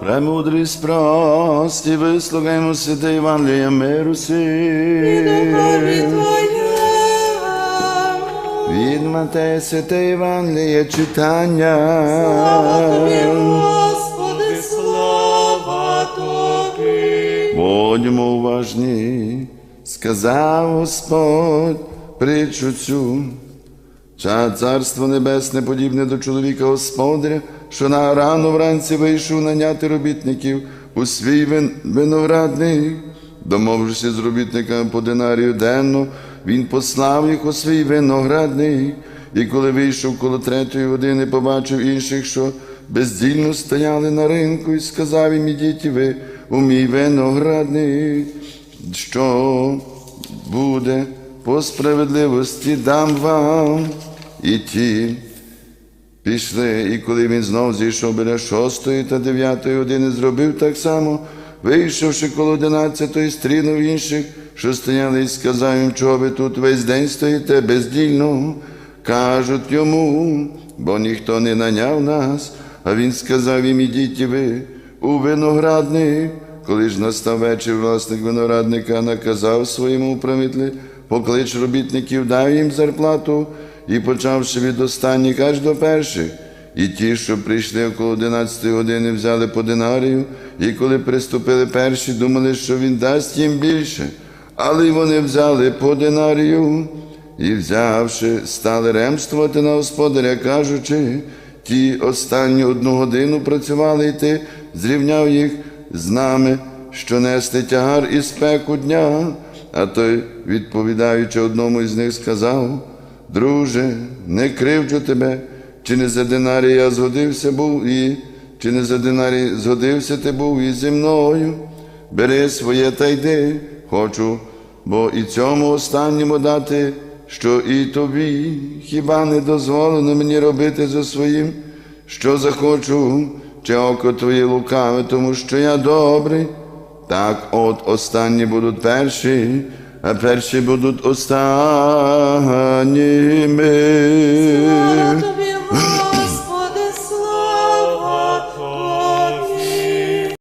Премудрість прості, вислухаймо святе Євангеліє миру сі. Від Матея святе Євангеліє читання. Господи, слава Тобі. Будьмо уважні, сказав Господь притчу цю. Ча царство небесне подібне до чоловіка господаря, що на рано вранці вийшов наняти робітників у свій вин- виноградник. Домовивши з робітниками по динарію денно, він послав їх у свій виноградник. І коли вийшов коло третьої години, побачив інших, що бездільно стояли на ринку, і сказав їм, ідіть ви у мій виноградник, що буде по справедливості дам вам і ті. Пішли, і коли він знов зійшов біля шостої та дев'ятої години, зробив так само, вийшовши коло одинадцятої, стрінув інших, що стояли, і сказав їм, чого ви тут весь день стоїте бездільно. Кажуть йому, бо ніхто не наняв нас, а він сказав їм, ідіть ви у виноградник. Коли ж настав вечір, власник виноградника наказав своєму управителю, поклич робітників, дай їм зарплату, і почавши від останніх аж до перших. І ті, що прийшли около 11 години, взяли по динарію, і коли приступили перші, думали, що він дасть їм більше. Але й вони взяли по динарію і, взявши, стали ремствувати на господаря, кажучи, ті останні одну годину працювали, і ти зрівняв їх з нами, що нести тягар і спеку дня. А той, відповідаючи одному із них, сказав: Друже, не кривджу тебе, чи не за динарій я згодився був і чи не за динарій згодився ти був і зі мною. Бери своє та йди, хочу, бо і цьому останньому дати, що і тобі хіба не дозволено мені робити за своїм, що захочу, чи око твоє лукаве, тому що я добрий. Так от останні будуть перші, а перші будуть останніми.